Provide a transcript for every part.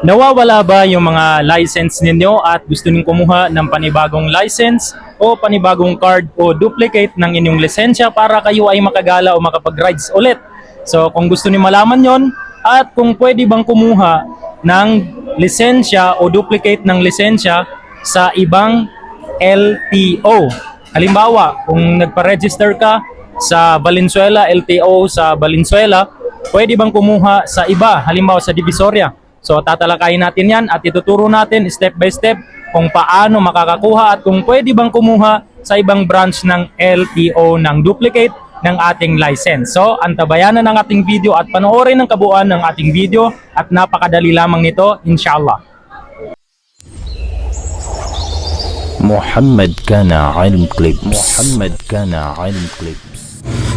Nawawala ba yung mga license ninyo at gusto niyo kumuha ng panibagong license o panibagong card o duplicate ng inyong lisensya para kayo ay makagala o makapag-rides ulit? So kung gusto niyo malaman yon at kung pwede bang kumuha ng lisensya o duplicate ng lisensya sa ibang LTO. Halimbawa, kung nagpa-register ka sa Valenzuela, LTO sa Valenzuela, pwede bang kumuha sa iba, halimbawa sa Divisoria. So tatalakayin natin yan at ituturo natin step by step kung paano makakakuha at kung pwede bang kumuha sa ibang branch ng LTO ng duplicate ng ating license. So, antabayan antabayanan ang ating video at panoorin ang kabuuan ng ating video at napakadali lamang nito, inshallah. Muhammad Kana Ilm Clips Muhammad Kana Ilm Clips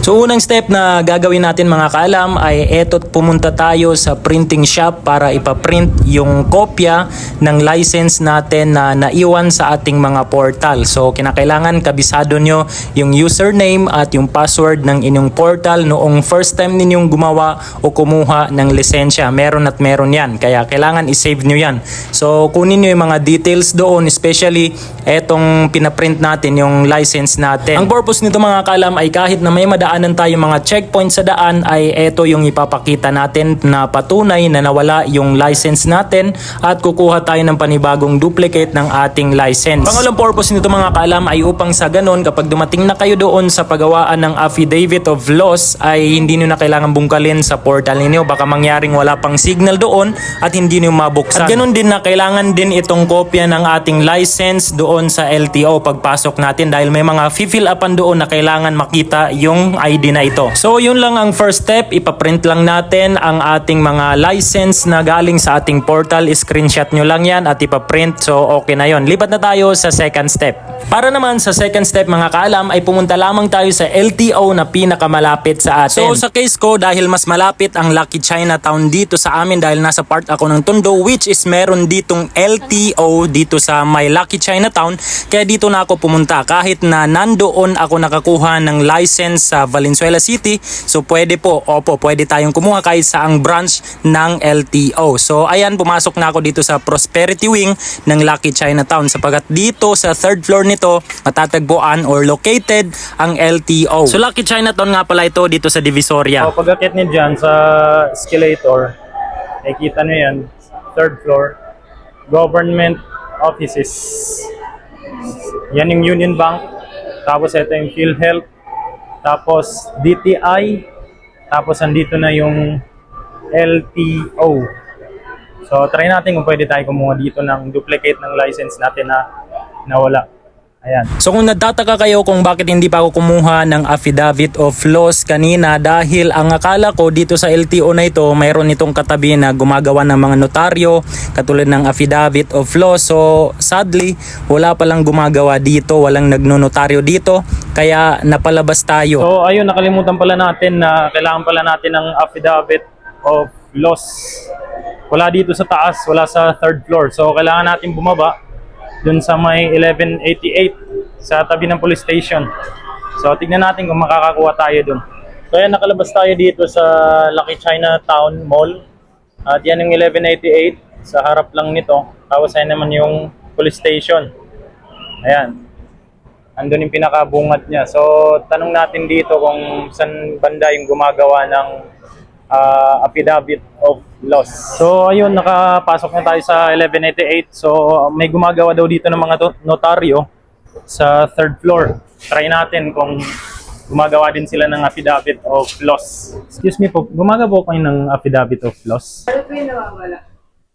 So unang step na gagawin natin mga kaalam ay eto't pumunta tayo sa printing shop para ipaprint yung kopya ng license natin na naiwan sa ating mga portal. So kinakailangan kabisado nyo yung username at yung password ng inyong portal noong first time ninyong gumawa o kumuha ng lisensya. Meron at meron yan. Kaya kailangan isave nyo yan. So kunin nyo yung mga details doon especially etong pinaprint natin yung license natin. Ang purpose nito mga kaalam ay kahit na may madaanan tayo mga checkpoint sa daan ay eto yung ipapakita natin na patunay na nawala yung license natin at kukuha tayo ng panibagong duplicate ng ating license. Pangalawang purpose nito mga kaalam ay upang sa ganon kapag dumating na kayo doon sa paggawaan ng affidavit of loss ay hindi nyo na kailangan bungkalin sa portal ninyo baka mangyaring wala pang signal doon at hindi nyo mabuksan. At ganon din na kailangan din itong kopya ng ating license doon sa LTO pagpasok natin dahil may mga fill upan doon na kailangan makita yung ID na ito. So yun lang ang first step, ipaprint lang natin ang ating mga license na galing sa ating portal, screenshot nyo lang yan at ipaprint so okay na yon. Lipat na tayo sa second step. Para naman sa second step mga kaalam ay pumunta lamang tayo sa LTO na pinakamalapit sa atin. So sa case ko dahil mas malapit ang Lucky Chinatown dito sa amin dahil nasa part ako ng Tondo which is meron ditong LTO dito sa my Lucky Chinatown kaya dito na ako pumunta. Kahit na nandoon ako nakakuha ng license sa Valenzuela City so pwede po opo pwede tayong kumuha kahit sa ang branch ng LTO so ayan pumasok na ako dito sa Prosperity Wing ng Lucky Chinatown. Sapagkat dito sa third floor nito matatagpuan or located ang LTO so Lucky Chinatown nga pala ito dito sa Divisoria. So pag akit niyo dyan sa escalator, nakikita niyo yan, third floor, government offices. Yan yung Union Bank, tapos ito yung PhilHealth, tapos DTI, tapos andito na yung LTO. So try natin kung pwede tayo kumuha dito ng duplicate ng license natin na nawala. Ayan. So kung nagtataka kayo kung bakit hindi pa ako kumuha ng affidavit of loss kanina dahil ang akala ko dito sa LTO na ito mayroon itong katabi na gumagawa ng mga notaryo katulad ng affidavit of loss. So sadly wala palang gumagawa dito, walang nagnonotaryo dito kaya napalabas tayo. So ayun, nakalimutan pala natin na kailangan pala natin ng affidavit of loss. Wala dito sa taas, wala sa third floor. So kailangan natin bumaba dun sa may 1188 sa tabi ng police station. So tignan natin kung makakakuha tayo dun. So ayan, nakalabas tayo dito sa Lucky Chinatown Mall. At yan yung 1188 sa harap lang nito. Tapos ayan naman yung police station. Ayan. Andun yung pinakabungat niya. So, tanong natin dito kung saan banda yung gumagawa ng ah, affidavit of loss. So, ayun, nakapasok na tayo sa 1188. So, may gumagawa daw dito ng mga notaryo sa third floor. Try natin kung gumagawa din sila ng affidavit of loss. Excuse me po, gumagawa po kayo ng affidavit of loss? Ano po yung nawawala?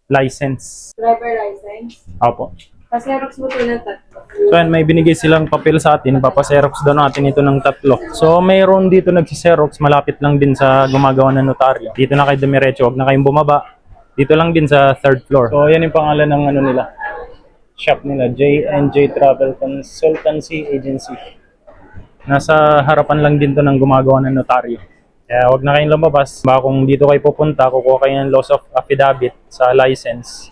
License. Driver license? Opo. Tapos Xerox mo po ng tatlo. So yan, may binigay silang papel sa atin, papaserox daw natin ito ng tatlo. So mayroon dito nagsiserox, malapit lang din sa gumagawa ng notaryo. Dito na kayo dumiretso, huwag na kayong bumaba. Dito lang din sa third floor. So yan yung pangalan ng ano nila, shop nila, J&J Travel Consultancy Agency. Nasa harapan lang din to ng gumagawa ng notaryo. Kaya huwag na kayong lumabas. Baka kung dito kayo pupunta, kukuha kayo ng loss of affidavit sa license.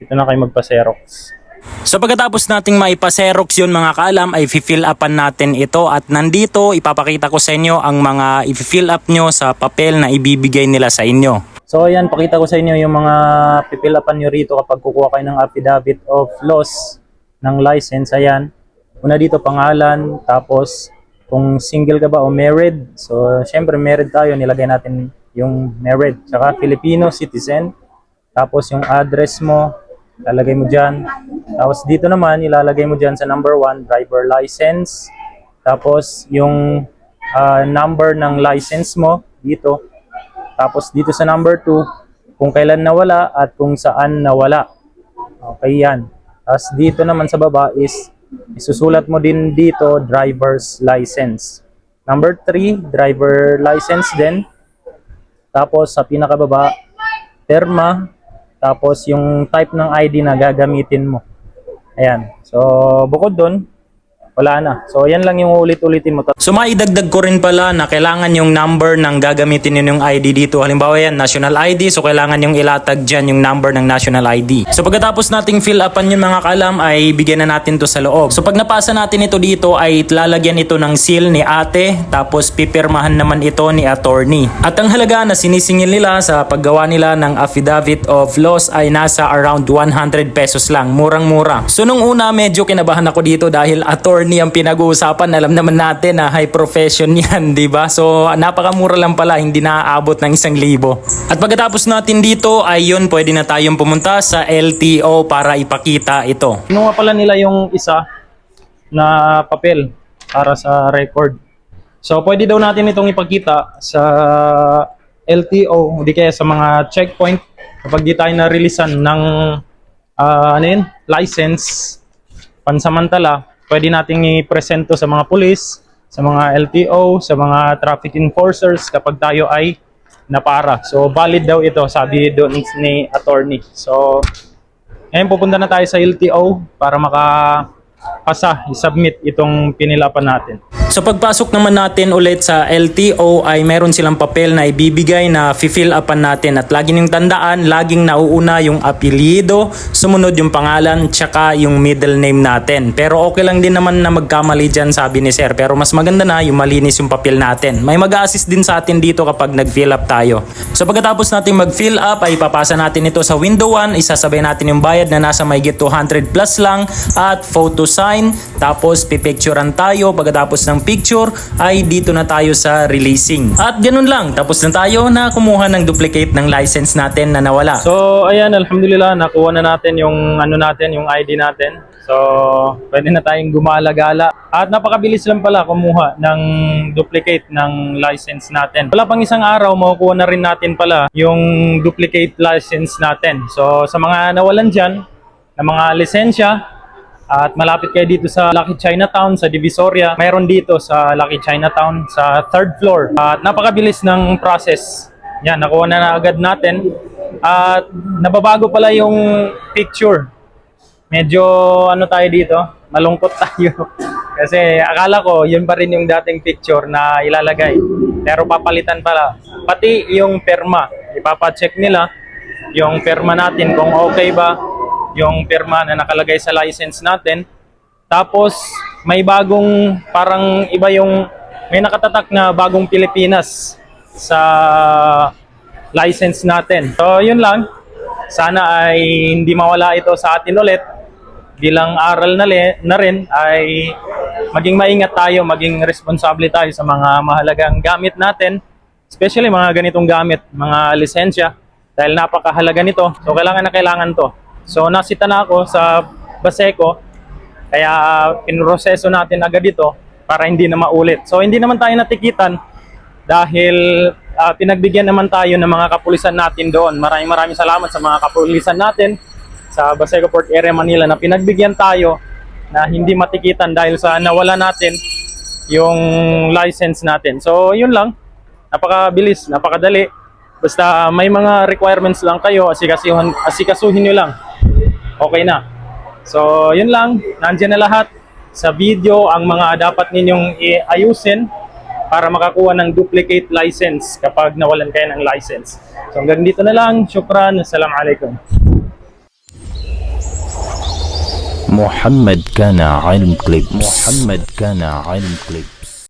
Dito na kayo magpa-Xerox. So pagkatapos nating maipaserox yun mga kaalam ay fill upan natin ito at nandito ipapakita ko sa inyo ang mga i-fill up nyo sa papel na ibibigay nila sa inyo. So ayan, pakita ko sa inyo yung mga pipilapan nyo rito kapag kukuha kayo ng affidavit of loss ng license. Ayan, una dito pangalan, tapos kung single ka ba o married. So syempre married tayo, nilagay natin yung married. Tsaka Filipino citizen. Tapos yung address mo, lalagay mo dyan. Tapos dito naman, ilalagay mo dyan sa number 1, driver license. Tapos yung ah, number ng license mo dito. Tapos dito sa number 2, kung kailan nawala at kung saan nawala. Okay yan. Tapos dito naman sa baba is isusulat mo din dito driver's license. Number 3, driver license din. Tapos sa pinakababa, perma. Tapos yung type ng ID na gagamitin mo. Ayan. So bukod doon, wala na. So yan lang yung ulit-ulitin mo. So maidagdag ko rin pala na kailangan yung number ng gagamitin nyo yung ID dito. Halimbawa yan, national ID. So kailangan yung ilatag dyan yung number ng national ID. So pagkatapos nating fill upan yung mga kalam ay bigyan na natin to sa loob. So pag napasa natin ito dito ay lalagyan ito ng seal ni ate. Tapos pipirmahan naman ito ni attorney. At ang halaga na sinisingil nila sa paggawa nila ng affidavit of loss ay nasa around 100 pesos lang. Murang-mura. So nung una medyo kinabahan ako dito dahil attorney ang pinag-uusapan. Alam naman natin na high profession yan, di ba? So napakamura lang pala, hindi naaabot ng isang libo. At pagkatapos natin dito ay yun, pwede na tayong pumunta sa LTO para ipakita ito. Kinuha pala nila yung isa na papel para sa record. So pwede daw natin itong ipakita sa LTO, hindi kaya sa mga checkpoint kapag di tayo na-releasean ng ah, ano yun, license pansamantala, pwede nating i-present sa mga pulis, sa mga LTO, sa mga traffic enforcers kapag tayo ay napara. So valid daw ito, sabi doon ni attorney. So ngayon pupunta na tayo sa LTO para makapasa, i-submit itong pinilapan natin. So pagpasok naman natin ulit sa LTO ay meron silang papel na ibibigay na fill upan natin at lagi niyong tandaan, laging nauuna yung apelyido, sumunod yung pangalan, tsaka yung middle name natin. Pero okay lang din naman na magkamali dyan sabi ni sir. Pero mas maganda na yung malinis yung papel natin. May mag-assist din sa atin dito kapag nag-fill up tayo. So pagkatapos natin mag-fill up ay papasa natin ito sa window 1, isasabay natin yung bayad na nasa may 200 plus lang at photo sign. Tapos pipicturean tayo pagkatapos ng picture ay dito na tayo sa releasing. At ganun lang, tapos na tayo na kumuha ng duplicate ng license natin na nawala. So ayan, alhamdulillah, nakuha na natin yung ano natin, yung ID natin. So pwede na tayong gumala-gala. At napakabilis lang pala kumuha ng duplicate ng license natin. Wala pang isang araw, makukuha na rin natin pala yung duplicate license natin. So sa mga nawalan dyan, na mga lisensya, at malapit kayo dito sa Lucky Chinatown sa Divisoria. Mayroon dito sa Lucky Chinatown sa third floor. At napakabilis ng process. Yan, nakuha na, na agad natin. At nababago pala yung picture. Medyo ano tayo dito, malungkot tayo. Kasi akala ko yun pa rin yung dating picture na ilalagay. Pero papalitan pala. Pati yung perma. Ipapacheck nila yung perma natin kung okay ba yung perma na nakalagay sa license natin. Tapos may bagong parang iba yung may nakatatak na bagong Pilipinas sa license natin. So yun lang. Sana ay hindi mawala ito sa atin ulit. Bilang aral na, li- na rin ay maging maingat tayo, maging responsable tayo sa mga mahalagang gamit natin. Especially mga ganitong gamit, mga lisensya. Dahil napakahalaga nito. So kailangan na kailangan to. So nasita na ako sa Baseco, kaya pinroseso natin agad ito para hindi na maulit. So hindi naman tayo natikitan dahil ah, pinagbigyan naman tayo ng mga kapulisan natin doon. Maraming maraming salamat sa mga kapulisan natin sa Baseco Port Area Manila na pinagbigyan tayo na hindi matikitan dahil sa nawala natin yung license natin. So yun lang, napakabilis, napakadali. Basta may mga requirements lang kayo, asikasuhin, asikasuhin nyo lang okay na. So, yun lang. Nandiyan na lahat sa video ang mga dapat ninyong iayusin para makakuha ng duplicate license kapag nawalan kayo ng license. So, hanggang dito na lang. Shukran. Assalamualaikum. محمد كان علم كليبس محمد كان علم كليبس